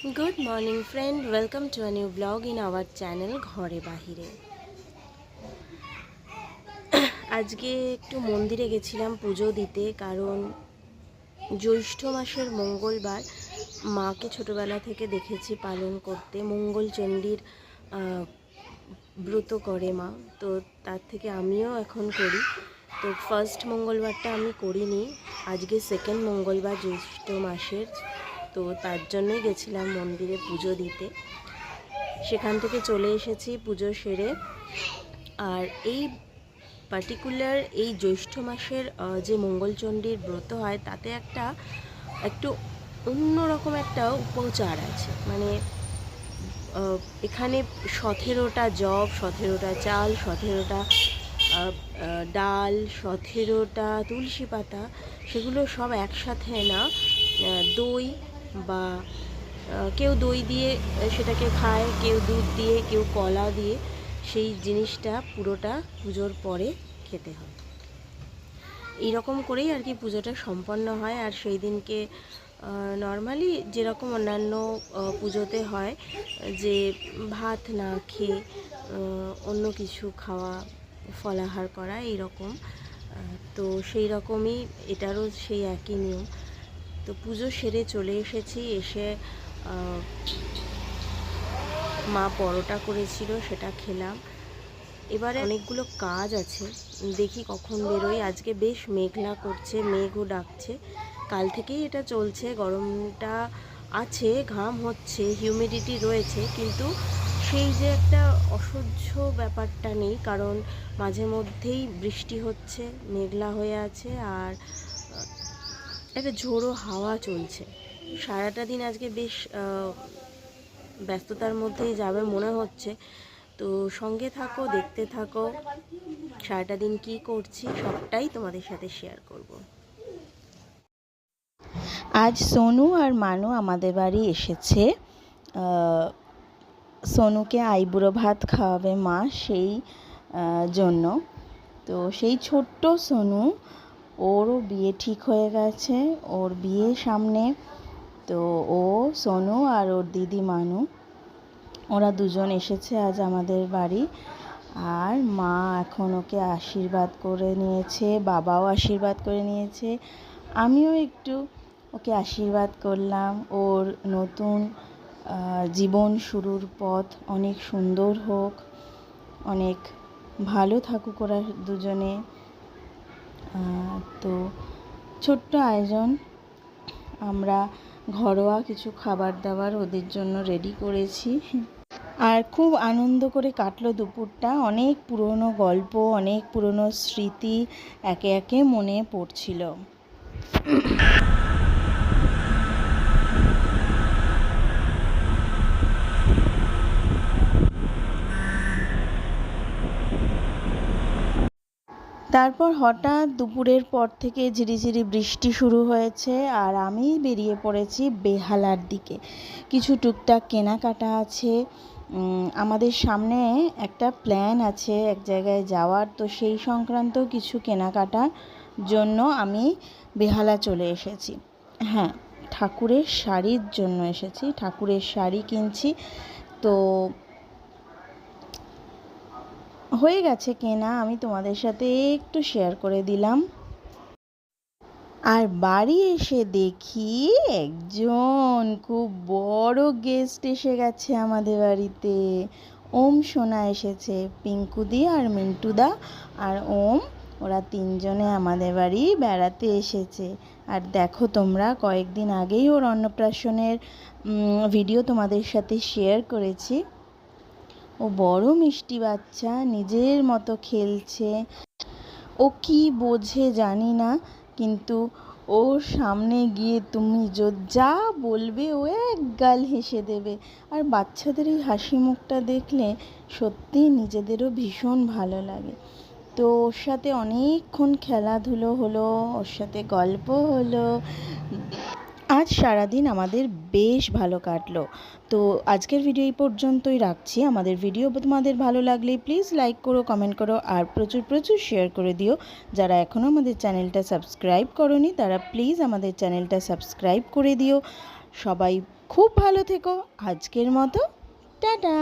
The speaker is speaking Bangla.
Morning friend welcome to a new blog in our channel ঘরে বাহিরে আজকে একটু মন্দিরে গেছিলাম পুজো দিতে কারণ জ্যৈষ্ঠ মাসের মঙ্গলবার মাকে ছোটবেলা থেকে দেখেছি পালন করতে। মঙ্গলচণ্ডীর আহ, ব্রত করে মা। তো তার থেকে আমিও এখন করি। তো ফার্স্ট মঙ্গলবারটা আমি করিনি। আজকে সেকেন্ড মঙ্গলবার জ্যৈষ্ঠ মাসের। তো তার জন্যই গেছিলাম মন্দিরে পুজো দিতে। সেখান থেকে চলে এসেছি পুজো সেরে। আর এই পার্টিকুলার এই জ্যৈষ্ঠ মাসের যে মঙ্গলচণ্ডীর ব্রত হয়, তাতে একটা, একটু অন্যরকম একটা উপচার আছে। মানে এখানে সতেরোটা জব, সতেরোটা চাল, সতেরোটা ডাল, সতেরোটা তুলসী পাতা, সেগুলো সব একসাথে না দই বা কেউ দই দিয়ে সেটাকে খায়, কেউ দুধ দিয়ে, কেউ কলা দিয়ে, সেই জিনিসটা পুরোটা পুজোর পরে খেতে হয়। এইরকম করেই আর কি পুজোটা সম্পন্ন হয়। আর সেই দিনকে নর্মালি যেরকম অন্যান্য পুজোতে হয়, যে ভাত না খেয়ে অন্য কিছু খাওয়া, ফলাহার করা, এইরকম তো সেই রকমই এটারও সেই একই নিয়ম। তো পুজো সেরে চলে এসেছি, এসে মা পরোটা করেছিল, সেটা খেলাম। এবারে অনেকগুলো কাজ আছে, দেখি কখন বেরোই। আজকে বেশ মেঘলা করছে, মেঘও ডাকছে। কাল থেকেই এটা চলছে, গরমটা আছে, ঘাম হচ্ছে হিউমিডিটি রয়েছে, কিন্তু সেই যে একটা অসহ্য ব্যাপারটা নেই, কারণ মাঝে মধ্যেই বৃষ্টি হচ্ছে, মেঘলা হয়ে আছে, আর একটা ঝোড়ো হাওয়া চলছে। সারাটা দিন আজকে বেশ ব্যস্ততার মধ্যেই যাবে মনে হচ্ছে। তো সঙ্গে থাকো, দেখতে থাকো, সারাটা দিন কি করছি সবটাই তোমাদের সাথে শেয়ার করব। আজ সোনু আর মানু আমাদের বাড়ি এসেছে। সোনুকে আইবুড়ো ভাত খাওয়াবে মা সেই জন্য। তো সেই ছোট্ট সোনু ওরও বিয়ে ঠিক হয়ে গেছে, ওর বিয়ে সামনে। তো ও, সোনু আর ওর দিদি মানু, ওরা দুজন এসেছে আজ আমাদের বাড়ি। আর মা এখন ওকে আশীর্বাদ করে নিয়েছে, বাবাও আশীর্বাদ করে নিয়েছে। আমিও একটু ওকে আশীর্বাদ করলাম। ওর নতুন জীবন শুরুর পথ অনেক সুন্দর হোক, অনেক ভালো থাকুক ওরা দুজনে। তো ছোট্ট আয়োজন। আমরা ঘরোয়া কিছু খাবার দাবার ওদের জন্য রেডি করেছি। আর খুব আনন্দ করে কাটলো দুপুরটা। অনেক পুরনো গল্প, অনেক পুরনো স্মৃতি একে একে মনে পড়ছিল। তারপর হঠাৎ দুপুরের পর থেকে ঝিরিঝিরি বৃষ্টি শুরু হয়েছে আর আমি বেরিয়ে পড়েছি বেহালার দিকে। কিছু টুকটাক কেনাকাটা আছে। আমাদের সামনে একটা প্ল্যান আছে এক জায়গায় যাওয়ার। তো সেই সংক্রান্ত কিছু কেনাকাটার জন্য আমি বেহালা চলে এসেছি। হ্যাঁ ঠাকুরের শাড়ির জন্য এসেছি। ঠাকুরের শাড়ি কিনছি। তো হয়ে গেছে কেনা আমি তোমাদের সাথে একটু শেয়ার করে দিলাম। আর বাড়ি এসে দেখি একজন খুব বড় গেস্ট এসে গেছে আমাদের বাড়িতে। ওম সোনা এসেছে পিঙ্কুদি আর মিন্টুদা আর ওম, ওরা তিনজনে আমাদের বাড়ি বেড়াতে এসেছে। আর দেখো তোমরা, কয়েকদিন আগেই ওর অন্নপ্রাশনের ভিডিও তোমাদের সাথে শেয়ার করেছি। ও বড় মিষ্টি বাচ্চা, নিজের মতো খেলছে। ও কি বোঝে জানি না, কিন্তু ওর সামনে গিয়ে তুমি য- বলবে ও এক গাল হেসে দেবে। আর বাচ্চাদের এই হাসি মুখটা দেখলে সত্যি নিজেদেরও ভীষণ ভালো লাগে। তো ওর সাথে অনেকক্ষণ খেলাধুলো হলো, ওর সাথে গল্প হলো। আজ সারাদিন আমাদের বেশ ভালো কাটলো। তো আজকের ভিডিও এই পর্যন্তই রাখছি। আমাদের ভিডিও তোমাদের ভালো লাগলে প্লিজ লাইক করো কমেন্ট করো, আর প্রচুর প্রচুর শেয়ার করে দিও। যারা এখনও আমাদের চ্যানেলটা সাবস্ক্রাইব করনি, তারা প্লিজ আমাদের চ্যানেলটা সাবস্ক্রাইব করে দিও। সবাই খুব ভালো থেকো। আজকের মতো, টাটা!